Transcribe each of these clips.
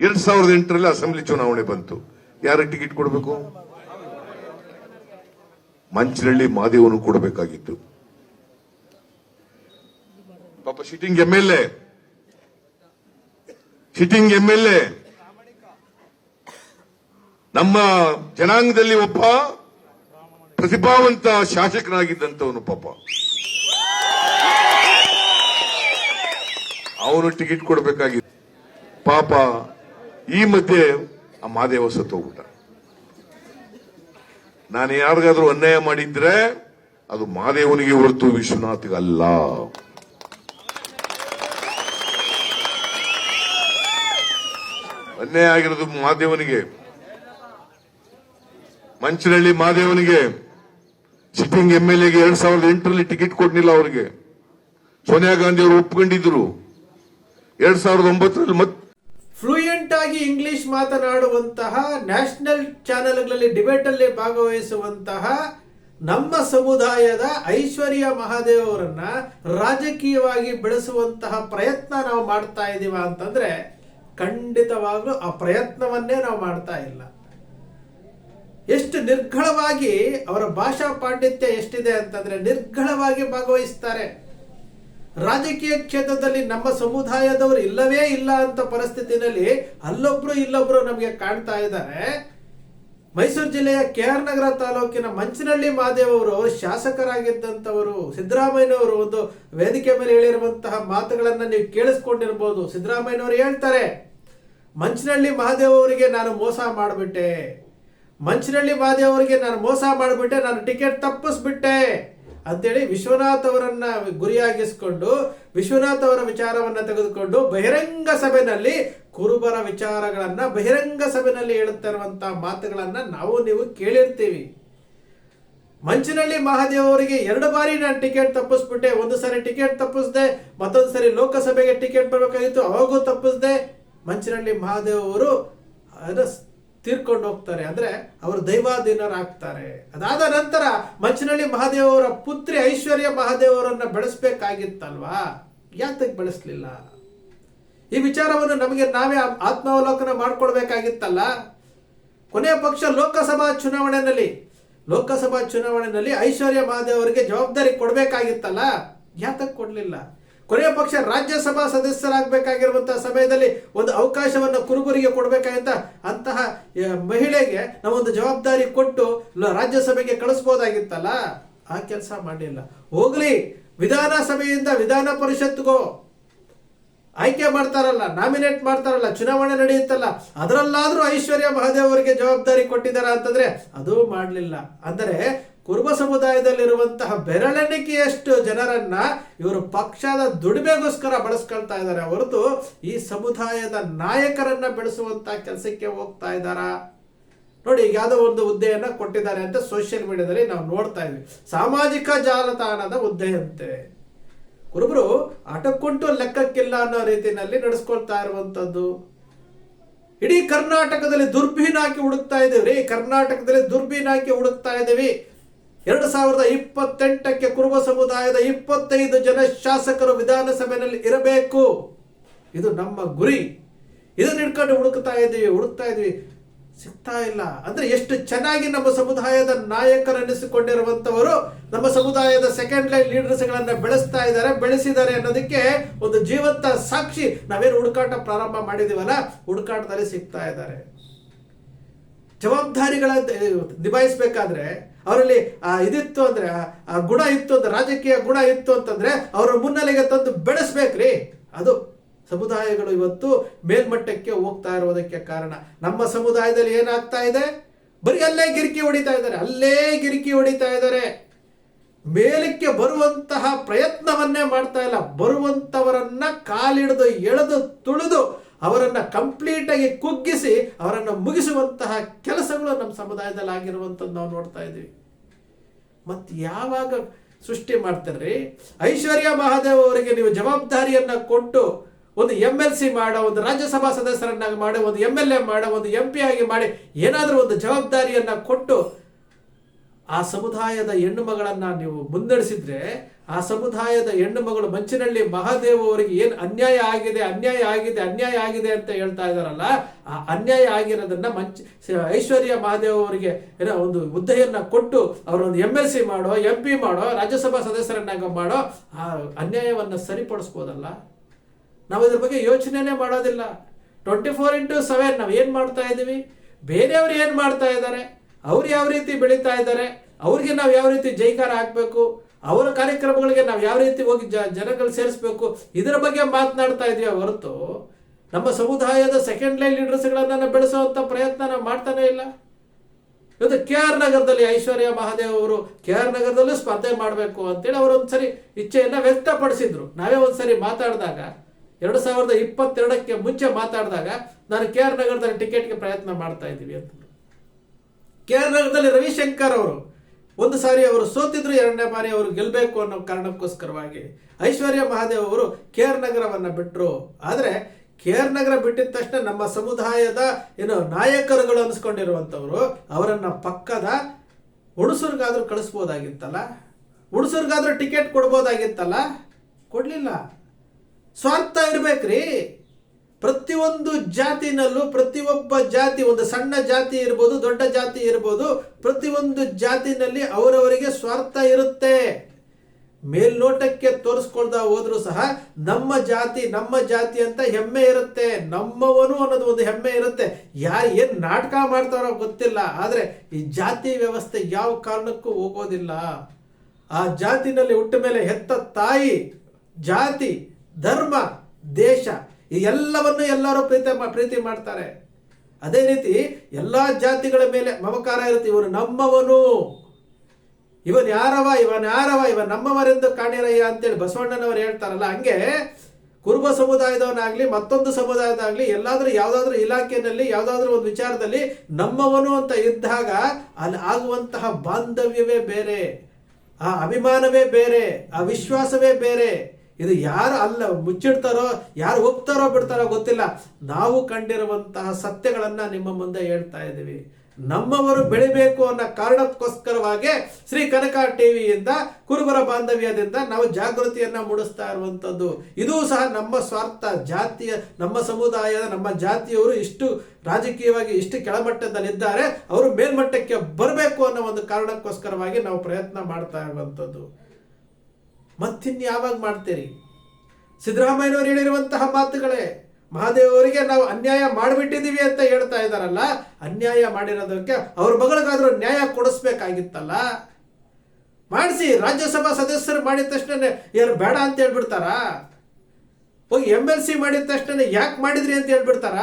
ಎರಡ್ ಸಾವಿರದ ಎಂಟರಲ್ಲಿ ಅಸೆಂಬ್ಲಿ ಚುನಾವಣೆ ಬಂತು. ಯಾರ ಟಿಕೆಟ್ ಕೊಡಬೇಕು? ಮಂಚನಹಳ್ಳಿ ಮಾದೇವನು ಕೊಡಬೇಕಾಗಿತ್ತು. ಪಾಪ sitting M L A. Sitting M L A. ನಮ್ಮ ಜನಾಂಗದಲ್ಲಿ ಒಬ್ಬ ಪ್ರತಿಭಾವಂತ ಶಾಸಕನಾಗಿದ್ದಂಥವನು ಪಾಪ. ಅವನು ಟಿಕೆಟ್ ಕೊಡಬೇಕಾಗಿತ್ತು. ಪಾಪ ಈ ಮಧ್ಯೆ ಆ ಮಾದೇವ ಸತ್ತೋಗ್ಬಿಟ್ಟ ನಾನು ಯಾರಿಗಾದ್ರೂ ಅನ್ಯಾಯ ಮಾಡಿದ್ರೆ ಅದು ಮಾದೇವನಿಗೆ ಹೊರತು ವಿಶ್ವನಾಥಿಗಲ್ಲ ಅನ್ಯಾಯ ಆಗಿರೋದು ಮಹಾದೇವನಿಗೆ. ಮಂಚನಹಳ್ಳಿ ಮಹಾದೇವನಿಗೆ. ಸಿಟ್ಟಿಂಗ್ ಎಂ ಎಲ್ ಎಗೆ ಎರಡ್ ಸಾವಿರದ ಎಂಟರಲ್ಲಿ ಟಿಕೆಟ್ ಕೊಡ್ಲಿಲ್ಲ ಅವರಿಗೆ. ಸೋನಿಯಾ ಗಾಂಧಿ ಅವರು ಒಪ್ಕೊಂಡಿದ್ರು. ಎರಡ್ ಸಾವಿರದ ಒಂಬತ್ತರಲ್ಲಿ ಮತ್ತೆ ಫ್ಲೂಯೆಂಟ್ ಆಗಿ ಇಂಗ್ಲಿಷ್ ಮಾತನಾಡುವಂತಹ ನ್ಯಾಷನಲ್ ಚಾನೆಲ್ಗಳಲ್ಲಿ ಡಿಬೇಟಲ್ಲಿ ಭಾಗವಹಿಸುವಂತಹ ನಮ್ಮ ಸಮುದಾಯದ ಐಶ್ವರ್ಯ ಮಹಾದೇವ್ ಅವರನ್ನ ರಾಜಕೀಯವಾಗಿ ಬೆಳೆಸುವಂತಹ ಪ್ರಯತ್ನ ನಾವು ಮಾಡ್ತಾ ಇದೀವ ಅಂತಂದ್ರೆ ಖಂಡಿತವಾಗ್ಲೂ ಆ ಪ್ರಯತ್ನವನ್ನೇ ನಾವು ಮಾಡ್ತಾ ಇಲ್ಲ. ಎಷ್ಟು ನಿರ್ಘಳವಾಗಿ ಅವರ ಭಾಷಾ ಪಾಂಡಿತ್ಯ ಎಷ್ಟಿದೆ ಅಂತಂದ್ರೆ ನಿರ್ಘಳವಾಗಿ ಭಾಗವಹಿಸ್ತಾರೆ. ರಾಜಕೀಯ ಕ್ಷೇತ್ರದಲ್ಲಿ ನಮ್ಮ ಸಮುದಾಯದವರು ಇಲ್ಲವೇ ಇಲ್ಲ ಅಂತ ಪರಿಸ್ಥಿತಿನಲ್ಲಿ ಅಲ್ಲೊಬ್ರು ಇಲ್ಲೊಬ್ರು ನಮಗೆ ಕಾಣ್ತಾ ಇದ್ದಾರೆ. ಮೈಸೂರು ಜಿಲ್ಲೆಯ ಕೆ ಆರ್ ನಗರ ತಾಲೂಕಿನ ಮಂಚನಹಳ್ಳಿ ಮಹಾದೇವ್ ಅವರು ಶಾಸಕರಾಗಿದ್ದಂಥವರು, ಸಿದ್ದರಾಮಯ್ಯನವರು ಒಂದು ವೇದಿಕೆ ಮೇಲೆ ಹೇಳಿರುವಂತಹ ಮಾತುಗಳನ್ನು ನೀವು ಕೇಳಿಸ್ಕೊಂಡಿರ್ಬೋದು. ಸಿದ್ದರಾಮಯ್ಯನವರು ಹೇಳ್ತಾರೆ ಮಂಚನಹಳ್ಳಿ ಮಹಾದೇವ್ ಅವರಿಗೆ ನಾನು ಮೋಸ ಮಾಡಿಬಿಟ್ಟೆ. ಮಂಚನಹಳ್ಳಿ ಮಹಾದೇವ್ ಅವರಿಗೆ ನಾನು ಮೋಸ ಮಾಡಿಬಿಟ್ಟೆ, ನಾನು ಟಿಕೆಟ್ ತಪ್ಪಿಸ್ಬಿಟ್ಟೆ. ಅಂತೇಳಿ ವಿಶ್ವನಾಥ್ ಅವರನ್ನ ಗುರಿಯಾಗಿಸಿಕೊಂಡು ವಿಶ್ವನಾಥ್ ಅವರ ವಿಚಾರವನ್ನ ತೆಗೆದುಕೊಂಡು ಬಹಿರಂಗ ಸಭೆಯಲ್ಲಿ ಕುರುಬರ ವಿಚಾರಗಳನ್ನ ಬಹಿರಂಗ ಸಭೆಯಲ್ಲಿ ಹೇಳುತ್ತಾ ಇರುವಂತಹ ಮಾತುಗಳನ್ನ ನಾವು ನೀವು ಕೇಳಿರ್ತೀವಿ. ಮಂಚಿನಲ್ಲಿ ಮಹಾದೇವ್ ಅವರಿಗೆ ಎರಡು ಬಾರಿ ನಾನು ಟಿಕೆಟ್ ತಪ್ಪಿಸ್ಬಿಟ್ಟೆ, ಒಂದು ಸಾರಿ ಟಿಕೆಟ್ ತಪ್ಪಿಸ್ದೆ, ಮತ್ತೊಂದು ಸಾರಿ ಲೋಕಸಭೆಗೆ ಟಿಕೆಟ್ ಬರಬೇಕಾಗಿತ್ತು, ಅವಾಗೂ ತಪ್ಪಿಸ್ದೆ. ಮಂಚಿನಲ್ಲಿ ಮಹಾದೇವ್ ಅವರು ತೀರ್ಕೊಂಡು ಹೋಗ್ತಾರೆ ಅಂದ್ರೆ ಅವರು ದೈವಾಧೀನರಾಗ್ತಾರೆ. ಅದಾದ ನಂತರ ಮಂಚನಹಳ್ಳಿ ಮಹಾದೇವರ ಪುತ್ರಿ ಐಶ್ವರ್ಯ ಮಹಾದೇವರನ್ನು ಬೆಳೆಸ್ಬೇಕಾಗಿತ್ತಲ್ವಾ? ಯಾತಕ್ಕೆ ಬೆಳೆಸ್ಲಿಲ್ಲ? ಈ ವಿಚಾರವನ್ನು ನಮಗೆ ನಾವೇ ಆತ್ಮಾವಲೋಕನ ಮಾಡ್ಕೊಳ್ಬೇಕಾಗಿತ್ತಲ್ಲ? ಕೊನೆಯ ಪಕ್ಷ ಲೋಕಸಭಾ ಚುನಾವಣೆಯಲ್ಲಿ ಲೋಕಸಭಾ ಚುನಾವಣೆಯಲ್ಲಿ ಐಶ್ವರ್ಯ ಮಹಾದೇವರಿಗೆ ಜವಾಬ್ದಾರಿ ಕೊಡಬೇಕಾಗಿತ್ತಲ್ಲ? ಯಾತಕ್ಕೆ ಕೊಡಲಿಲ್ಲ? ಕೊನೆಯ ಪಕ್ಷ ರಾಜ್ಯಸಭಾ ಸದಸ್ಯರಾಗಬೇಕಾಗಿರುವಂತಹ ಸಮಯದಲ್ಲಿ ಒಂದು ಅವಕಾಶವನ್ನು ಕುರುಬರಿಗೆ ಕೊಡಬೇಕಾಗಿತ್ತ ಅಂತಹ ಮಹಿಳೆಗೆ ನಾವೊಂದು ಜವಾಬ್ದಾರಿ ಕೊಟ್ಟು ರಾಜ್ಯಸಭೆಗೆ ಕಳಿಸ್ಬೋದಾಗಿತ್ತಲ್ಲ? ಆ ಕೆಲಸ ಮಾಡಲಿಲ್ಲ. ಹೋಗ್ಲಿ, ವಿಧಾನಸಭೆಯಿಂದ ವಿಧಾನ ಪರಿಷತ್ಗೋ. ಆಯ್ಕೆ ಮಾಡ್ತಾರಲ್ಲ, ನಾಮಿನೇಟ್ ಮಾಡ್ತಾರಲ್ಲ, ಚುನಾವಣೆ ನಡೆಯುತ್ತಲ್ಲ, ಅದರಲ್ಲಾದ್ರೂ ಐಶ್ವರ್ಯ ಮಹಾದೇವ್ ಅವರಿಗೆ ಜವಾಬ್ದಾರಿ ಕೊಟ್ಟಿದ್ದಾರೆ ಅಂತಂದ್ರೆ ಅದು ಮಾಡಲಿಲ್ಲ. ಅಂದರೆ ಕುರುಬ ಸಮುದಾಯದಲ್ಲಿರುವಂತಹ ಬೆರಳೆಣಿಕೆಯಷ್ಟು ಜನರನ್ನ ಇವರು ಪಕ್ಷದ ದುಡಿಮೆಗೋಸ್ಕರ ಬಳಸ್ಕೊಳ್ತಾ ಇದ್ದಾರೆ. ಹೊರತು ಈ ಸಮುದಾಯದ ನಾಯಕರನ್ನ ಬೆಳೆಸುವಂತ ಕೆಲಸಕ್ಕೆ ಹೋಗ್ತಾ ಇದ್ದಾರಾ? ನೋಡಿ, ಈಗ ಯಾವುದೋ ಒಂದು ಹುದ್ದೆಯನ್ನ ಕೊಟ್ಟಿದ್ದಾರೆ ಅಂತ ಸೋಷಿಯಲ್ ಮೀಡಿಯಾದಲ್ಲಿ ನಾವು ನೋಡ್ತಾ ಇದ್ವಿ. ಸಾಮಾಜಿಕ ಜಾಲತಾಣದ ಹುದ್ದೆಯಂತೆ. ಕುರುಬರು ಆಟಕ್ಕುಂಟು ಲೆಕ್ಕಕ್ಕಿಲ್ಲ ಅನ್ನೋ ರೀತಿಯಲ್ಲಿ ನಡೆಸ್ಕೊಳ್ತಾ ಇರುವಂತದ್ದು. ಇಡೀ ಕರ್ನಾಟಕದಲ್ಲಿ ದುರ್ಬೀನ್ ಹಾಕಿ ಹುಡುಕ್ತಾ ಇದ್ದೀವಿ ರೀ ಕರ್ನಾಟಕದಲ್ಲಿ ದುರ್ಬೀನ್ ಹಾಕಿ ಹುಡುಕ್ತಾ ಇದ್ದೀವಿ. ಎರಡು ಸಾವಿರದ ಇಪ್ಪತ್ತೆಂಟಕ್ಕೆ ಕುರುಬ ಸಮುದಾಯದ ಇಪ್ಪತ್ತೈದು ಜನ ಶಾಸಕರು ವಿಧಾನಸಭೆಯಲ್ಲಿ ಇರಬೇಕು. ಇದು ನಮ್ಮ ಗುರಿ. ಇದನ್ನ ಹಿಡ್ಕೊಂಡು ಹುಡುಕ್ತಾ ಇದ್ದೀವಿ ಹುಡುಕ್ತಾ ಇದ್ವಿ. ಸಿಗ್ತಾ ಇಲ್ಲ. ಅಂದ್ರೆ ಎಷ್ಟು ಚೆನ್ನಾಗಿ ನಮ್ಮ ಸಮುದಾಯದ ನಾಯಕರನ್ನಿಸಿಕೊಂಡಿರುವಂತವರು ನಮ್ಮ ಸಮುದಾಯದ ಸೆಕೆಂಡ್ ಲೈನ್ ಲೀಡರ್ಸ್ಗಳನ್ನ ಬೆಳೆಸ್ತಾ ಇದ್ದಾರೆ, ಬೆಳೆಸಿದ್ದಾರೆ ಅನ್ನೋದಕ್ಕೆ ಒಂದು ಜೀವಂತ ಸಾಕ್ಷಿ. ನಾವೇನು ಹುಡುಕಾಟ ಪ್ರಾರಂಭ ಮಾಡಿದೀವಲ್ಲ, ಹುಡುಕಾಟದಲ್ಲಿ ಸಿಗ್ತಾ ಇದ್ದಾರೆ. ಜವಾಬ್ದಾರಿಗಳ ನಿಭಾಯಿಸಬೇಕಾದ್ರೆ ಅವರಲ್ಲಿ ಇದಿತ್ತು ಅಂದ್ರೆ, ಆ- ಗುಣ ಇತ್ತು ಅಂದ್ರೆ, ರಾಜಕೀಯ ಗುಣ ಇತ್ತು ಅಂತಂದ್ರೆ, ಅವರ ಮುನ್ನೆಲೆಗೆ ತಂದು ಬೆಳೆಸ್ಬೇಕ್ರಿ. ಅದು ಸಮುದಾಯಗಳು ಇವತ್ತು ಮೇಲ್ಮಟ್ಟಕ್ಕೆ ಹೋಗ್ತಾ ಇರೋದಕ್ಕೆ ಕಾರಣ. ನಮ್ಮ ಸಮುದಾಯದಲ್ಲಿ ಏನಾಗ್ತಾ ಇದೆ? ಬರೀ ಅಲ್ಲೇ ಗಿರಿಕಿ ಹೊಡಿತಾ ಇದ್ದಾರೆ. ಅಲ್ಲೇ ಗಿರಿಕಿ ಹೊಡಿತಾ ಇದ್ದಾರೆ. ಮೇಲಕ್ಕೆ ಬರುವಂತಹ ಪ್ರಯತ್ನವನ್ನೇ ಮಾಡ್ತಾ ಇಲ್ಲ. ಬರುವಂತವರನ್ನ ಕಾಲಿಡಿದು, ಎಳೆದು, ತುಳಿದು ಅವರನ್ನ ಕಂಪ್ಲೀಟ್ ಆಗಿ ಕುಗ್ಗಿಸಿ ಅವರನ್ನು ಮುಗಿಸುವಂತಹ ಕೆಲಸಗಳು ನಮ್ಮ ಸಮುದಾಯದಲ್ಲಿ ಆಗಿರುವಂಥದ್ದು ನಾವು ನೋಡ್ತಾ ಇದ್ದೀವಿ. ಮತ್ತು ಯಾವಾಗ ಸೃಷ್ಟಿ ಮಾಡ್ತಾರ್ರಿ ಐಶ್ವರ್ಯ ಮಹಾದೇವ್ ಅವರಿಗೆ ನೀವು ಜವಾಬ್ದಾರಿಯನ್ನು ಕೊಟ್ಟು ಒಂದು ಎಂ ಎಲ್ ಸಿ ಮಾಡೋ, ಒಂದು ರಾಜ್ಯಸಭಾ ಸದಸ್ಯರನ್ನಾಗಿ ಮಾಡಿ, ಒಂದು ಎಂ ಎಲ್ ಎ ಮಾಡೋ, ಒಂದು ಎಂ ಪಿ ಆಗಿ ಮಾಡಿ, ಏನಾದರೂ ಒಂದು ಜವಾಬ್ದಾರಿಯನ್ನು ಕೊಟ್ಟು ಆ ಸಮುದಾಯದ ಹೆಣ್ಣು ಮಗಳನ್ನ ನೀವು ಮುನ್ನಡೆಸಿದ್ರೆ ಆ ಸಮುದಾಯದ ಹೆಣ್ಣು ಮಗಳು ಮಂಚಿನಳ್ಳಿ ಮಹಾದೇವ ಅವರಿಗೆ ಏನು ಅನ್ಯಾಯ ಆಗಿದೆ ಅನ್ಯಾಯ ಆಗಿದೆ ಅನ್ಯಾಯ ಆಗಿದೆ ಅಂತ ಹೇಳ್ತಾ ಇದಾರಲ್ಲ ಆ ಅನ್ಯಾಯ ಆಗಿರೋದನ್ನ ಮಂಚ ಐಶ್ವರ್ಯ ಮಹಾದೇವ ಅವರಿಗೆ ಏನೋ ಒಂದು ಹುದ್ದೆಯನ್ನ ಕೊಟ್ಟು ಅವರೊಂದು ಎಂ ಎಲ್ ಸಿ ಮಾಡೋ ಎಂ ಪಿ ಮಾಡೋ, ರಾಜ್ಯಸಭಾ ಸದಸ್ಯರನ್ನಾಗ ಮಾಡೋ, ಆ ಅನ್ಯಾಯವನ್ನ ಸರಿಪಡಿಸ್ಬೋದಲ್ಲ? ನಾವು ಇದ್ರ ಬಗ್ಗೆ ಯೋಚನೆನೇ ಮಾಡೋದಿಲ್ಲ. ಟ್ವೆಂಟಿ ಫೋರ್ ಇಂಟು ಸೆವೆನ್ ನಾವು ಏನು ಮಾಡ್ತಾ ಇದ್ದೀವಿ? ಬೇರೆಯವ್ರು ಏನು ಮಾಡ್ತಾ ಇದ್ದಾರೆ? ಅವ್ರು ಯಾವ ರೀತಿ ಬೆಳೀತಾ ಇದ್ದಾರೆ? ಅವ್ರಿಗೆ ನಾವು ಯಾವ ರೀತಿ ಜೈಕಾರ ಹಾಕಬೇಕು ಅವರ ಕಾರ್ಯಕ್ರಮಗಳಿಗೆ ನಾವು ಯಾವ ರೀತಿ ಹೋಗಿ ಜ, ಜನಗಳು ಸೇರಿಸ್ಬೇಕು? ಇದರ ಬಗ್ಗೆ ಮಾತನಾಡ್ತಾ ಇದೀವಿ ಹೊರತು ನಮ್ಮ ಸಮುದಾಯದ ಸೆಕೆಂಡ್ ಲೈನ್ ಲೀಡರ್ಸ್ಗಳನ್ನು ಬೆಳೆಸುವಂತ ಪ್ರಯತ್ನ ನಾವು ಮಾಡ್ತಾನೆ ಇಲ್ಲ. ಇವತ್ತು ಕೆ ಆರ್ ನಗರದಲ್ಲಿ ಐಶ್ವರ್ಯ ಮಹಾದೇವ್ ಅವರು ಕೆ ಆರ್ ನಗರದಲ್ಲೂ ಸ್ಪರ್ಧೆ ಮಾಡಬೇಕು ಅಂತೇಳಿ ಅವರು ಒಂದ್ಸರಿ ಇಚ್ಛೆಯನ್ನು ವ್ಯಕ್ತಪಡಿಸಿದ್ರು. ನಾವೇ ಒಂದ್ಸರಿ ಮಾತಾಡಿದಾಗ, ಎರಡು ಸಾವಿರದ ಇಪ್ಪತ್ತೆರಡಕ್ಕೆ ಮುಂಚೆ ಮಾತಾಡಿದಾಗ ನಾನು ಕೆ ಆರ್ ನಗರದಲ್ಲಿ ಟಿಕೆಟ್ಗೆ ಪ್ರಯತ್ನ ಮಾಡ್ತಾ ಇದ್ದೀವಿ ಅಂತ. ಕೆ ಆರ್ ನಗರದಲ್ಲಿ ರವಿಶಂಕರ್ ಅವರು ಒಂದು ಸಾರಿ ಅವರು ಸೋತಿದ್ರು, ಎರಡನೇ ಬಾರಿ ಅವರು ಗೆಲ್ಲಬೇಕು ಅನ್ನೋ ಕಾರಣಕ್ಕೋಸ್ಕರವಾಗಿ ಐಶ್ವರ್ಯ ಮಹಾದೇವ್ ಅವರು ಕೆ ಆರ್ ನಗರವನ್ನ ಬಿಟ್ಟರು ಆದರೆ ಕೆ ಆರ್ ನಗರ ಬಿಟ್ಟಿದ ತಕ್ಷಣ ನಮ್ಮ ಸಮುದಾಯದ ಏನು ನಾಯಕರುಗಳು ಅನ್ಸ್ಕೊಂಡಿರುವಂಥವ್ರು, ಅವರನ್ನು ಪಕ್ಕದ ಹುಣಸೂರ್ಗಾದ್ರೂ ಕಳಿಸ್ಬೋದಾಗಿತ್ತಲ್ಲ? ಹುಣಸೂರ್ಗಾದ್ರೂ ಟಿಕೆಟ್ ಕೊಡ್ಬೋದಾಗಿತ್ತಲ್ಲ? ಕೊಡ್ಲಿಲ್ಲ. ಸ್ವಾರ್ಥ ಇರ್ಬೇಕ್ರಿ. ಪ್ರತಿಯೊಂದು ಜಾತಿನಲ್ಲೂ ಪ್ರತಿಯೊಬ್ಬ ಜಾತಿ, ಒಂದು ಸಣ್ಣ ಜಾತಿ ಇರ್ಬೋದು, ದೊಡ್ಡ ಜಾತಿ ಇರ್ಬೋದು, ಪ್ರತಿಯೊಂದು ಜಾತಿನಲ್ಲಿ ಅವರವರಿಗೆ ಸ್ವಾರ್ಥ ಇರುತ್ತೆ. ಮೇಲ್ನೋಟಕ್ಕೆ ತೋರಿಸ್ಕೊಳ್ತಾ ಹೋದ್ರು ಸಹ ನಮ್ಮ ಜಾತಿ ನಮ್ಮ ಜಾತಿ ಅಂತ ಹೆಮ್ಮೆ ಇರುತ್ತೆ. ನಮ್ಮವನು ಅನ್ನೋದು ಒಂದು ಹೆಮ್ಮೆ ಇರುತ್ತೆ. ಯಾರು ಏನ್ ನಾಟಕ ಮಾಡ್ತಾರೋ ಗೊತ್ತಿಲ್ಲ. ಆದ್ರೆ ಈ ಜಾತಿ ವ್ಯವಸ್ಥೆ ಯಾವ ಕಾರಣಕ್ಕೂ ಹೋಗೋದಿಲ್ಲ. ಆ ಜಾತಿನಲ್ಲಿ ಹುಟ್ಟ ಮೇಲೆ ಹೆತ್ತ ತಾಯಿ, ಜಾತಿ, ಧರ್ಮ, ದೇಶ ಎಲ್ಲವನ್ನು ಎಲ್ಲರೂ ಪ್ರೀತಿ ಪ್ರೀತಿ ಮಾಡ್ತಾರೆ. ಅದೇ ರೀತಿ ಎಲ್ಲ ಜಾತಿಗಳ ಮೇಲೆ ಮಮಕಾರ ಇರುತ್ತೆ. ಇವನು ನಮ್ಮವನು. ಇವನ್ ಯಾರವ? ಇವನ್ ಯಾರವ? ಇವನ್ ನಮ್ಮವರೆಂದು ಕಾಣಿರಯ್ಯ ಅಂತೇಳಿ ಬಸವಣ್ಣನವರು ಹೇಳ್ತಾರಲ್ಲ, ಹಂಗೆ ಕುರುಬ ಸಮುದಾಯದವನಾಗ್ಲಿ, ಮತ್ತೊಂದು ಸಮುದಾಯದಾಗ್ಲಿ, ಎಲ್ಲಾದ್ರೂ ಯಾವ್ದಾದ್ರೂ ಇಲಾಖೆಯಲ್ಲಿ ಯಾವ್ದಾದ್ರೂ ಒಂದು ವಿಚಾರದಲ್ಲಿ ನಮ್ಮವನು ಅಂತ ಇದ್ದಾಗ ಅಲ್ಲಿ ಆಗುವಂತಹ ಬಾಂಧವ್ಯವೇ ಬೇರೆ, ಆ ಅಭಿಮಾನವೇ ಬೇರೆ, ಆ ವಿಶ್ವಾಸವೇ ಬೇರೆ. ಇದು ಯಾರು ಅಲ್ಲ, ಮುಚ್ಚಿಡ್ತಾರೋ, ಯಾರು ಹೋಗ್ತಾರೋ ಬಿಡ್ತಾರೋ ಗೊತ್ತಿಲ್ಲ. ನಾವು ಕಂಡಿರುವಂತಹ ಸತ್ಯಗಳನ್ನು ನಿಮ್ಮ ಮುಂದೆ ಹೇಳ್ತಾ ಇದ್ದೀವಿ. ನಮ್ಮವರು ಬೆಳಿಬೇಕು ಅನ್ನೋ ಕಾರಣಕ್ಕೋಸ್ಕರವಾಗಿ ಶ್ರೀ ಕನಕ ಟಿವಿಯಿಂದ ಕುರುಬರ ಬಾಂಧವ್ಯದಿಂದ ನಾವು ಜಾಗೃತಿಯನ್ನ ಮೂಡಿಸ್ತಾ ಇರುವಂತದ್ದು ಇದು ಸಹ ನಮ್ಮ ಸ್ವಾರ್ಥ ಜಾತಿಯ, ನಮ್ಮ ಸಮುದಾಯದ, ನಮ್ಮ ಜಾತಿಯವರು ಇಷ್ಟು ರಾಜಕೀಯವಾಗಿ ಇಷ್ಟು ಕೆಳಮಟ್ಟದಲ್ಲಿದ್ದಾರೆ. ಅವರು ಮೇಲ್ಮಟ್ಟಕ್ಕೆ ಬರಬೇಕು ಅನ್ನೋ ಒಂದು ಕಾರಣಕ್ಕೋಸ್ಕರವಾಗಿ ನಾವು ಪ್ರಯತ್ನ ಮಾಡ್ತಾ ಇರುವಂಥದ್ದು. ಮತ್ತಿನ್ಯಾವಾಗ ಮಾಡ್ತೀರಿ? ಸಿದ್ದರಾಮಯ್ಯನವರು ಹೇಳಿರುವಂತಹ ಮಾತುಗಳೇ, ಮಹಾದೇವರಿಗೆ ನಾವು ಅನ್ಯಾಯ ಮಾಡಿಬಿಟ್ಟಿದ್ದೀವಿ ಅಂತ ಹೇಳ್ತಾ ಇದ್ದಾರಲ್ಲ, ಅನ್ಯಾಯ ಮಾಡಿರೋದಕ್ಕೆ ಅವ್ರ ಮಗಳಿಗಾದರೂ ನ್ಯಾಯ ಕೊಡಿಸ್ಬೇಕಾಗಿತ್ತಲ್ಲ? ಮಾಡಿಸಿ, ರಾಜ್ಯಸಭಾ ಸದಸ್ಯರು ಮಾಡಿದ ತಕ್ಷಣ ಯಾರು ಬೇಡ ಅಂತ ಹೇಳ್ಬಿಡ್ತಾರ? ಹೋಗಿ ಎಂ ಎಲ್ ಸಿ ಮಾಡಿದ ತಕ್ಷಣ ಯಾಕೆ ಮಾಡಿದ್ರಿ ಅಂತ ಹೇಳ್ಬಿಡ್ತಾರ?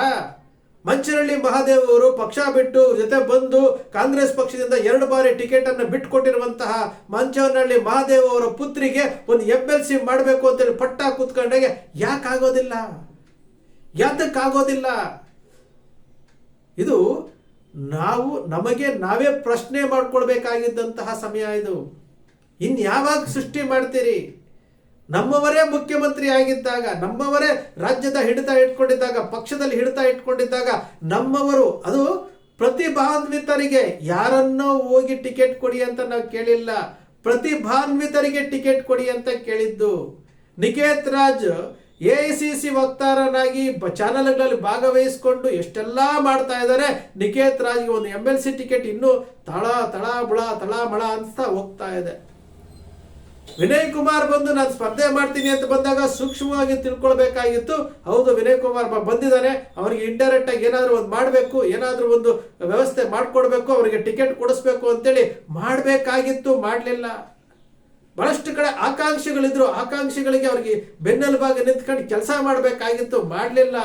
ಮಂಚನಹಳ್ಳಿ ಮಹಾದೇವ್ ಅವರು ಪಕ್ಷ ಬಿಟ್ಟು ಜೊತೆ ಬಂದು ಕಾಂಗ್ರೆಸ್ ಪಕ್ಷದಿಂದ ಎರಡು ಬಾರಿ ಟಿಕೆಟ್ ಅನ್ನು ಬಿಟ್ಟುಕೊಟ್ಟಿರುವಂತಹ ಮಂಚನಹಳ್ಳಿ ಮಹಾದೇವ್ ಅವರ ಪುತ್ರಿಗೆ ಒಂದು ಎಂ ಎಲ್ ಸಿ ಮಾಡಬೇಕು ಅಂತೇಳಿ ಪಟ್ಟ ಕೂತ್ಕೊಂಡಾಗ ಯಾಕಾಗೋದಿಲ್ಲ? ಯಾತಕ್ಕಾಗೋದಿಲ್ಲ? ಇದು ನಾವು, ನಮಗೆ ನಾವೇ ಪ್ರಶ್ನೆ ಮಾಡ್ಕೊಳ್ಬೇಕಾಗಿದ್ದಂತಹ ಸಮಯ ಇದು. ಇನ್ಯಾವಾಗ ಸೃಷ್ಟಿ ಮಾಡ್ತೀರಿ? ನಮ್ಮವರೇ ಮುಖ್ಯಮಂತ್ರಿ ಆಗಿದ್ದಾಗ, ನಮ್ಮವರೇ ರಾಜ್ಯದ ಹಿಡಿತ ಇಟ್ಕೊಂಡಿದ್ದಾಗ, ಪಕ್ಷದಲ್ಲಿ ಹಿಡಿತ ಇಟ್ಕೊಂಡಿದ್ದಾಗ, ನಮ್ಮವರು, ಅದು ಪ್ರತಿಭಾನ್ವಿತರಿಗೆ ಯಾರನ್ನೋ ಹೋಗಿ ಟಿಕೆಟ್ ಕೊಡಿ ಅಂತ ನಾವು ಕೇಳಿಲ್ಲ. ಪ್ರತಿಭಾನ್ವಿತರಿಗೆ ಟಿಕೆಟ್ ಕೊಡಿ ಅಂತ ಕೇಳಿದ್ದು. Niketh Raj A C C ವಕ್ತಾರನಾಗಿ ಚಾನೆಲ್ಗಳಲ್ಲಿ ಭಾಗವಹಿಸಿಕೊಂಡು ಎಷ್ಟೆಲ್ಲಾ ಮಾಡ್ತಾ ಇದ್ದಾರೆ, ನಿಕೇತ್ ರಾಜ್ಗೆ ಒಂದು ಎಂ ಎಲ್ ಸಿ ಟಿಕೆಟ್ ಇನ್ನೂ ತಳ ತಳ ಬುಳ ತಳ ಮಳ ಅಂತ ಹೋಗ್ತಾ ಇದೆ. ವಿನಯ್ ಕುಮಾರ್ ಬಂದು ನಾನು ಸ್ಪರ್ಧೆ ಮಾಡ್ತೀನಿ ಅಂತ ಬಂದಾಗ ಸೂಕ್ಷ್ಮವಾಗಿ ತಿಳ್ಕೊಳ್ಬೇಕಾಗಿತ್ತು. ಹೌದು, ವಿನಯ್ ಕುಮಾರ್ ಬಂದಿದ್ದಾನೆ ಅವರಿಗೆ ಇಂಡೈರೆಕ್ಟ್ ಆಗಿ ಏನಾದರೂ ಒಂದು ಮಾಡಬೇಕು, ಏನಾದರೂ ಒಂದು ವ್ಯವಸ್ಥೆ ಮಾಡಿಕೊಡ್ಬೇಕು, ಅವರಿಗೆ ಟಿಕೆಟ್ ಕೊಡಿಸ್ಬೇಕು ಅಂತೇಳಿ ಮಾಡಬೇಕಾಗಿತ್ತು, ಮಾಡಲಿಲ್ಲ. ಬಹಳಷ್ಟು ಕಡೆ ಆಕಾಂಕ್ಷೆಗಳಿದ್ರು. ಆಕಾಂಕ್ಷೆಗಳಿಗೆ ಅವರಿಗೆ ಬೆನ್ನೆಲುಬಾಗಿ ನಿಂತ್ಕೊಂಡು ಕೆಲಸ ಮಾಡಬೇಕಾಗಿತ್ತು, ಮಾಡಲಿಲ್ಲ.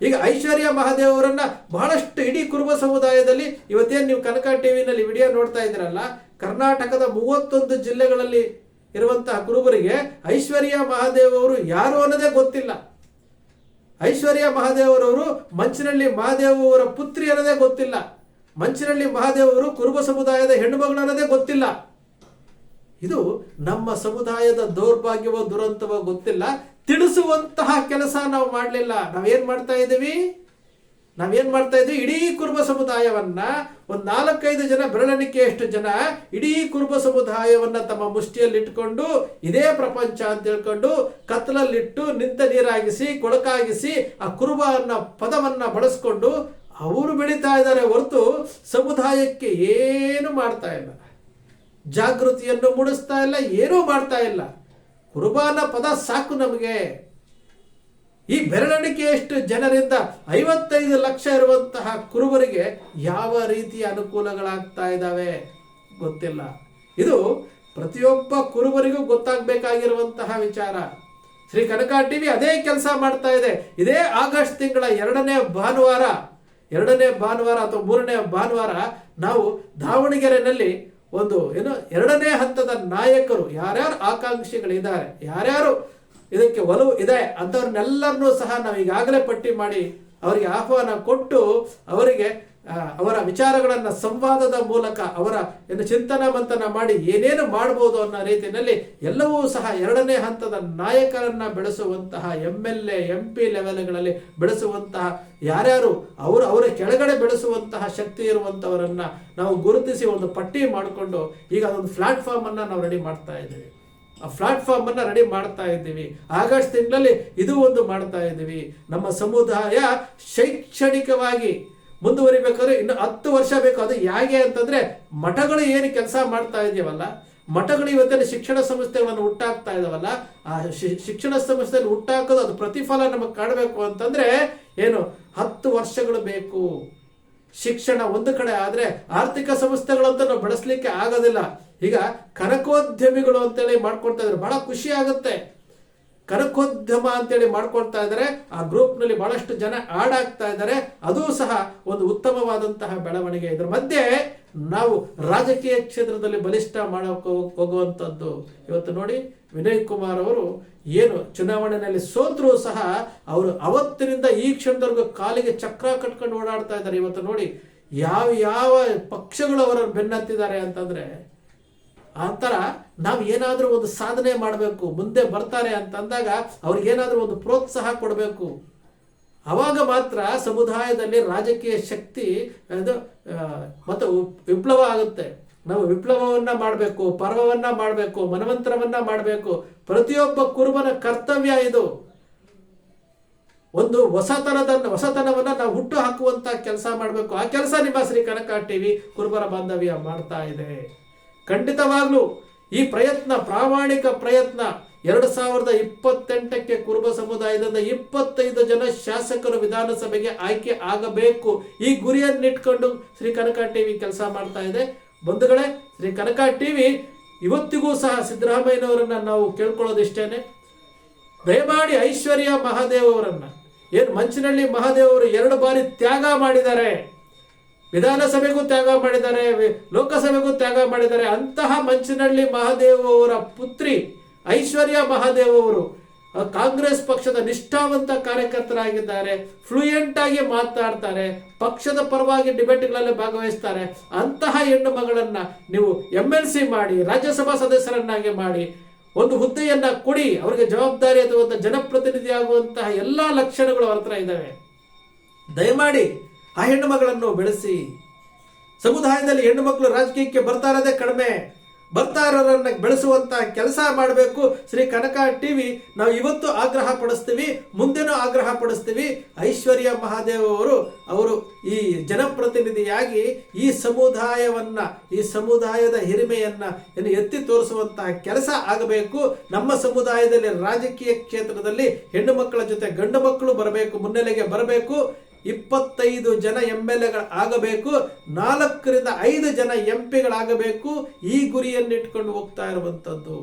ಈಗ ಐಶ್ವರ್ಯ ಮಹಾದೇವ್ ಅವರನ್ನ ಬಹಳಷ್ಟು ಇಡೀ ಕುರುಬ ಸಮುದಾಯದಲ್ಲಿ ಇವತ್ತೇನು ನೀವು ಕನಕ ಟಿವಿನಲ್ಲಿ ವಿಡಿಯೋ ನೋಡ್ತಾ ಇದ್ದೀರಲ್ಲ ಕರ್ನಾಟಕದ ಮೂವತ್ತೊಂದು ಜಿಲ್ಲೆಗಳಲ್ಲಿ ಇರುವಂತಹ ಕುರುಬರಿಗೆ ಐಶ್ವರ್ಯ ಮಹಾದೇವ್ ಅವರು ಯಾರು ಅನ್ನೋದೇ ಗೊತ್ತಿಲ್ಲ. ಐಶ್ವರ್ಯ ಮಹಾದೇವರವರು ಮಂಚನಳ್ಳಿ ಮಹಾದೇವ್ ಅವರ ಪುತ್ರಿ ಅನ್ನೋದೇ ಗೊತ್ತಿಲ್ಲ. ಮಂಚನಳ್ಳಿ ಮಹಾದೇವ್ ಅವರು ಕುರುಬ ಸಮುದಾಯದ ಹೆಣ್ಣುಮಗಳು ಅನ್ನೋದೇ ಗೊತ್ತಿಲ್ಲ. ಇದು ನಮ್ಮ ಸಮುದಾಯದ ದೌರ್ಭಾಗ್ಯವೋ ದುರಂತವೋ ಗೊತ್ತಿಲ್ಲ. ತಿಳಿಸುವಂತಹ ಕೆಲಸ ನಾವು ಮಾಡಲಿಲ್ಲ. ನಾವೇನ್ ಮಾಡ್ತಾ ಇದ್ದೀವಿ? ನಾವೇನ್ ಮಾಡ್ತಾ ಇದ್ವಿ? ಇಡೀ ಕುರುಬ ಸಮುದಾಯವನ್ನ ಒಂದು ನಾಲ್ಕೈದು ಜನ ಬೆರಳೆಣಿಕೆಯಷ್ಟು ಜನ ಇಡೀ ಕುರುಬ ಸಮುದಾಯವನ್ನ ತಮ್ಮ ಮುಷ್ಟಿಯಲ್ಲಿ ಇಟ್ಕೊಂಡು ಇದೇ ಪ್ರಪಂಚ ಅಂತ ಹೇಳ್ಕೊಂಡು ಕತ್ತಲಲ್ಲಿಟ್ಟು ನಿಂತ ನೀರಾಗಿಸಿ, ಕೊಳಕಾಗಿಸಿ ಆ ಕುರುಬ ಅನ್ನೋ ಪದವನ್ನ ಬಳಸ್ಕೊಂಡು ಅವರು ಬೆಳೀತಾ ಇದ್ದಾರೆ ಹೊರತು ಸಮುದಾಯಕ್ಕೆ ಏನು ಮಾಡ್ತಾ ಇಲ್ಲ. ಜಾಗೃತಿಯನ್ನು ಮೂಡಿಸ್ತಾ ಇಲ್ಲ, ಏನೂ ಮಾಡ್ತಾ ಇಲ್ಲ. ಕುರುಬಾನ ಪದ ಸಾಕು ನಮಗೆ. ಈ ಬೆರಳೆಣಿಕೆಯಷ್ಟು ಜನರಿಂದ ಐವತ್ತೈದು ಲಕ್ಷ ಇರುವಂತಹ ಕುರುಬರಿಗೆ ಯಾವ ರೀತಿಯ ಅನುಕೂಲಗಳಾಗ್ತಾ ಇದ್ದಾವೆ? ಗೊತ್ತಿಲ್ಲ. ಇದು ಪ್ರತಿಯೊಬ್ಬ ಕುರುಬರಿಗೂ ಗೊತ್ತಾಗಬೇಕಾಗಿರುವಂತಹ ವಿಚಾರ. ಶ್ರೀ ಕನಕ ಟಿವಿ ಅದೇ ಕೆಲಸ ಮಾಡ್ತಾ ಇದೆ. ಇದೇ ಆಗಸ್ಟ್ ತಿಂಗಳ ಎರಡನೇ ಭಾನುವಾರ ಎರಡನೇ ಭಾನುವಾರ ಅಥವಾ ಮೂರನೇ ಭಾನುವಾರ ನಾವು ದಾವಣಗೆರೆನಲ್ಲಿ ಒಂದು, ಏನು, ಎರಡನೇ ಹಂತದ ನಾಯಕರು, ಯಾರ್ಯಾರು ಆಕಾಂಕ್ಷಿಗಳಿದ್ದಾರೆ, ಯಾರ್ಯಾರು ಇದಕ್ಕೆ ಒಲವು ಇದೆ ಅಂಥವ್ರನ್ನೆಲ್ಲರನ್ನೂ ಸಹ ನಾವು ಈಗಾಗಲೇ ಪಟ್ಟಿ ಮಾಡಿ ಅವರಿಗೆ ಆಹ್ವಾನ ಕೊಟ್ಟು ಅವರಿಗೆ ಅವರ ವಿಚಾರಗಳನ್ನು ಸಂವಾದದ ಮೂಲಕ ಅವರ ಏನು ಚಿಂತನ ಮಂಥನ ಮಾಡಿ ಏನೇನು ಮಾಡಬಹುದು ಅನ್ನೋ ರೀತಿಯಲ್ಲಿ ಎಲ್ಲವೂ ಸಹ ಎರಡನೇ ಹಂತದ ನಾಯಕರನ್ನು ಬೆಳೆಸುವಂತಹ M L A M P ಲೆವೆಲ್ಗಳಲ್ಲಿ ಬೆಳೆಸುವಂತಹ ಯಾರ್ಯಾರು ಅವರು ಅವರ ಕೆಳಗಡೆ ಬೆಳೆಸುವಂತಹ ಶಕ್ತಿ ಇರುವಂಥವರನ್ನು ನಾವು ಗುರುತಿಸಿ ಒಂದು ಪಟ್ಟಿ ಮಾಡಿಕೊಂಡು ಈಗ ಅದೊಂದು ಪ್ಲಾಟ್ಫಾರ್ಮ್ ಅನ್ನ ನಾವು ರೆಡಿ ಮಾಡ್ತಾ ಇದ್ದೀವಿ. ಪ್ಲಾಟ್ಫಾರ್ಮ್ ಅನ್ನ ರೆಡಿ ಮಾಡ್ತಾ ಇದ್ದೀವಿ. ಆಗಸ್ಟ್ ತಿಂಗಳಲ್ಲಿ ಇದು ಒಂದು ಮಾಡ್ತಾ ಇದ್ದೀವಿ. ನಮ್ಮ ಸಮುದಾಯ ಶೈಕ್ಷಣಿಕವಾಗಿ ಮುಂದುವರಿಬೇಕಾದ್ರೆ ಇನ್ನು ಹತ್ತು ವರ್ಷ ಬೇಕು. ಅದು ಹೇಗೆ ಅಂತಂದ್ರೆ ಮಠಗಳು ಏನು ಕೆಲಸ ಮಾಡ್ತಾ ಇದೆಯವಲ್ಲ ಮಠಗಳು ಇವತ್ತಿನ ಶಿಕ್ಷಣ ಸಂಸ್ಥೆಗಳನ್ನು ಹುಟ್ಟಾಕ್ತಾ ಇದಾವಲ್ಲ ಆ ಶಿಕ್ಷಣ ಸಂಸ್ಥೆಯಲ್ಲಿ ಹುಟ್ಟಾಕೋದು ಅದು ಪ್ರತಿಫಲ ನಮಗೆ ಕಾಣಬೇಕು ಅಂತಂದ್ರೆ ಏನು ಹತ್ತು ವರ್ಷಗಳು ಬೇಕು. ಶಿಕ್ಷಣ ಒಂದು ಕಡೆ ಆದರೆ ಆರ್ಥಿಕ ಸಂಸ್ಥೆಗಳಂತ ನಾವು ಬಳಸಲಿಕ್ಕೆ ಆಗೋದಿಲ್ಲ. ಈಗ ಕನಕೋದ್ಯಮಿಗಳು ಅಂತೇಳಿ ಮಾಡ್ಕೊಳ್ತಾ ಇದ್ರೆ ಬಹಳ ಖುಷಿ ಆಗುತ್ತೆ. ಕನಕೋದ್ಯಮ ಅಂತೇಳಿ ಮಾಡ್ಕೊಳ್ತಾ ಇದ್ದಾರೆ. ಆ ಗ್ರೂಪ್ನಲ್ಲಿ ಬಹಳಷ್ಟು ಜನ ಆಡ್ ಆಗ್ತಾ ಇದ್ದಾರೆ. ಅದು ಸಹ ಒಂದು ಉತ್ತಮವಾದಂತಹ ಬೆಳವಣಿಗೆ. ಇದ್ರ ಮಧ್ಯೆ ನಾವು ರಾಜಕೀಯ ಕ್ಷೇತ್ರದಲ್ಲಿ ಬಲಿಷ್ಠ ಮಾಡೋಕೆ ಹೋಗುವಂಥದ್ದು. ಇವತ್ತು ನೋಡಿ ವಿನಯ್ ಕುಮಾರ್ ಅವರು ಏನು ಚುನಾವಣೆಯಲ್ಲಿ ಸೋತ್ರು ಸಹ ಅವರು ಅವತ್ತಿನಿಂದ ಈ ಕ್ಷಣದವರೆಗೂ ಕಾಲಿಗೆ ಚಕ್ರ ಕಟ್ಕೊಂಡು ಓಡಾಡ್ತಾ ಇದ್ದಾರೆ. ಇವತ್ತು ನೋಡಿ ಯಾವ ಯಾವ ಪಕ್ಷಗಳು ಅವರನ್ನು ಬೆನ್ನತ್ತಿದ್ದಾರೆ ಅಂತಂದ್ರೆ ಆ ನಾವು ಏನಾದರೂ ಒಂದು ಸಾಧನೆ ಮಾಡಬೇಕು, ಮುಂದೆ ಬರ್ತಾರೆ ಅಂತಂದಾಗ ಅವ್ರಿಗೆ ಏನಾದರೂ ಒಂದು ಪ್ರೋತ್ಸಾಹ ಕೊಡಬೇಕು. ಅವಾಗ ಮಾತ್ರ ಸಮುದಾಯದಲ್ಲಿ ರಾಜಕೀಯ ಶಕ್ತಿ ಅದು ಮತ್ತು ವಿಪ್ಲವ ಆಗುತ್ತೆ. ನಾವು ವಿಪ್ಲವವನ್ನ ಮಾಡಬೇಕು, ಪರ್ವವನ್ನ ಮಾಡಬೇಕು ಮನವಂತರವನ್ನ ಮಾಡಬೇಕು. ಪ್ರತಿಯೊಬ್ಬ ಕುರುಬನ ಕರ್ತವ್ಯ ಇದು. ಒಂದು ಹೊಸತನದ ಹೊಸತನವನ್ನ ನಾವು ಹುಟ್ಟು ಹಾಕುವಂತ ಕೆಲಸ ಮಾಡಬೇಕು. ಆ ಕೆಲಸ ನಿಮ್ಮ ಶ್ರೀ ಕನಕ ಟಿವಿ ಕುರುಬರ ಬಾಂಧವ್ಯ ಮಾಡ್ತಾ ಇದೆ. ಖಂಡಿತವಾಗ್ಲೂ ಈ ಪ್ರಯತ್ನ, ಪ್ರಾಮಾಣಿಕ ಪ್ರಯತ್ನ ಎರಡು ಸಾವಿರದ ಇಪ್ಪತ್ತೆಂಟಕ್ಕೆ ಕುರುಬ ಸಮುದಾಯದಿಂದ ಇಪ್ಪತ್ತೈದು ಜನ ಶಾಸಕರು ವಿಧಾನಸಭೆಗೆ ಆಯ್ಕೆ ಆಗಬೇಕು. ಈ ಗುರಿಯನ್ನಿಟ್ಕೊಂಡು ಶ್ರೀ ಕನಕ ಟಿವಿ ಕೆಲಸ ಮಾಡ್ತಾ ಇದೆ. ಬಂಧುಗಳೇ, ಶ್ರೀ ಕನಕ ಟಿವಿ ಇವತ್ತಿಗೂ ಸಹ ಸಿದ್ದರಾಮಯ್ಯನವರನ್ನ ನಾವು ಕೇಳ್ಕೊಳ್ಳೋದಿಷ್ಟೇನೆ. ದಯಮಾಡಿ ಐಶ್ವರ್ಯ ಮಹಾದೇವ್ ಅವರನ್ನ, ಏನು ಮಂಚಿನಳ್ಳಿ ಮಹಾದೇವ್ ಅವರು ಎರಡು ಬಾರಿ ತ್ಯಾಗ ಮಾಡಿದ್ದಾರೆ. ವಿಧಾನಸಭೆಗೂ ತ್ಯಾಗ ಮಾಡಿದ್ದಾರೆ ಲೋಕಸಭೆಗೂ ತ್ಯಾಗ ಮಾಡಿದ್ದಾರೆ ಅಂತಹ ಮಂಚನಳ್ಳಿ ಮಹಾದೇವ್ ಅವರ ಪುತ್ರಿ ಐಶ್ವರ್ಯ ಮಹಾದೇವ್ ಅವರು ಕಾಂಗ್ರೆಸ್ ಪಕ್ಷದ ನಿಷ್ಠಾವಂತ ಕಾರ್ಯಕರ್ತರಾಗಿದ್ದಾರೆ ಫ್ಲೂಯೆಂಟ್ ಆಗಿ ಮಾತನಾಡ್ತಾರೆ ಪಕ್ಷದ ಪರವಾಗಿ ಡಿಬೇಟ್ಗಳಲ್ಲಿ ಭಾಗವಹಿಸ್ತಾರೆ, ಅಂತಹ ಹೆಣ್ಣು ಮಗಳನ್ನ ನೀವು ಎಂ ಎಲ್ ಸಿ ಮಾಡಿ, ರಾಜ್ಯಸಭಾ ಸದಸ್ಯರನ್ನಾಗಿ ಮಾಡಿ, ಒಂದು ಹುದ್ದೆಯನ್ನ ಕೊಡಿ, ಅವರಿಗೆ ಜವಾಬ್ದಾರಿ ಅಥವಾ ಜನಪ್ರತಿನಿಧಿ ಆಗುವಂತಹ ಎಲ್ಲಾ ಲಕ್ಷಣಗಳು ಅವ್ರ ಹತ್ರ ಇದ್ದಾವೆ. ದಯಮಾಡಿ ಆ ಹೆಣ್ಣು ಮಗಳನ್ನು ಬೆಳೆಸಿ. ಸಮುದಾಯದಲ್ಲಿ ಹೆಣ್ಣು ಮಕ್ಕಳು ರಾಜಕೀಯಕ್ಕೆ ಬರ್ತಾ ಇರೋದೇ ಕಡಿಮೆ. ಬರ್ತಾ ಇರೋರನ್ನ ಬೆಳೆಸುವಂತ ಕೆಲಸ ಮಾಡಬೇಕು. ಶ್ರೀ ಕನಕ ಟಿವಿ ನಾವು ಇವತ್ತು ಆಗ್ರಹ ಪಡಿಸ್ತೀವಿ, ಮುಂದೆನೂ ಆಗ್ರಹ ಪಡಿಸ್ತೀವಿ. ಐಶ್ವರ್ಯ ಮಹಾದೇವ್ ಅವರು ಅವರು ಈ ಜನಪ್ರತಿನಿಧಿಯಾಗಿ ಈ ಸಮುದಾಯವನ್ನ, ಈ ಸಮುದಾಯದ ಹಿರಿಮೆಯನ್ನ ಏನು ಎತ್ತಿ ತೋರಿಸುವಂತಹ ಕೆಲಸ ಆಗಬೇಕು. ನಮ್ಮ ಸಮುದಾಯದಲ್ಲಿ ರಾಜಕೀಯ ಕ್ಷೇತ್ರದಲ್ಲಿ ಹೆಣ್ಣು ಮಕ್ಕಳ ಜೊತೆ ಗಂಡು ಮಕ್ಕಳು ಬರಬೇಕು, ಮುನ್ನೆಲೆಗೆ ಬರಬೇಕು. ಇಪ್ಪತ್ತೈದು ಜನ ಎಂ ಎಲ್ ಆಗಬೇಕು, ನಾಲ್ಕರಿಂದ ಐದು ಜನ ಎಂ ಪಿಗಳಾಗಬೇಕು ಈ ಗುರಿಯನ್ನಿಟ್ಕೊಂಡು ಹೋಗ್ತಾ ಇರುವಂಥದ್ದು.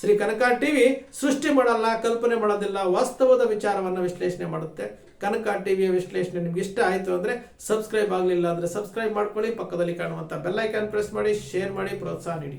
ಶ್ರೀ ಕನಕ ಟಿವಿ ಸೃಷ್ಟಿ ಮಾಡಲ್ಲ, ಕಲ್ಪನೆ ಮಾಡೋದಿಲ್ಲ, ವಾಸ್ತವದ ವಿಚಾರವನ್ನು ವಿಶ್ಲೇಷಣೆ ಮಾಡುತ್ತೆ. ಕನಕ ಟಿವಿಯ ವಿಶ್ಲೇಷಣೆ ನಿಮ್ಗೆ ಇಷ್ಟ ಆಯಿತು ಅಂದರೆ ಸಬ್ಸ್ಕ್ರೈಬ್ ಆಗಲಿಲ್ಲ ಅಂದರೆ ಸಬ್ಸ್ಕ್ರೈಬ್ ಮಾಡ್ಕೊಳ್ಳಿ, ಪಕ್ಕದಲ್ಲಿ ಕಾಣುವಂಥ ಬೆಲ್ಲೈಕಾನ್ ಪ್ರೆಸ್ ಮಾಡಿ, ಶೇರ್ ಮಾಡಿ, ಪ್ರೋತ್ಸಾಹ ನೀಡಿ.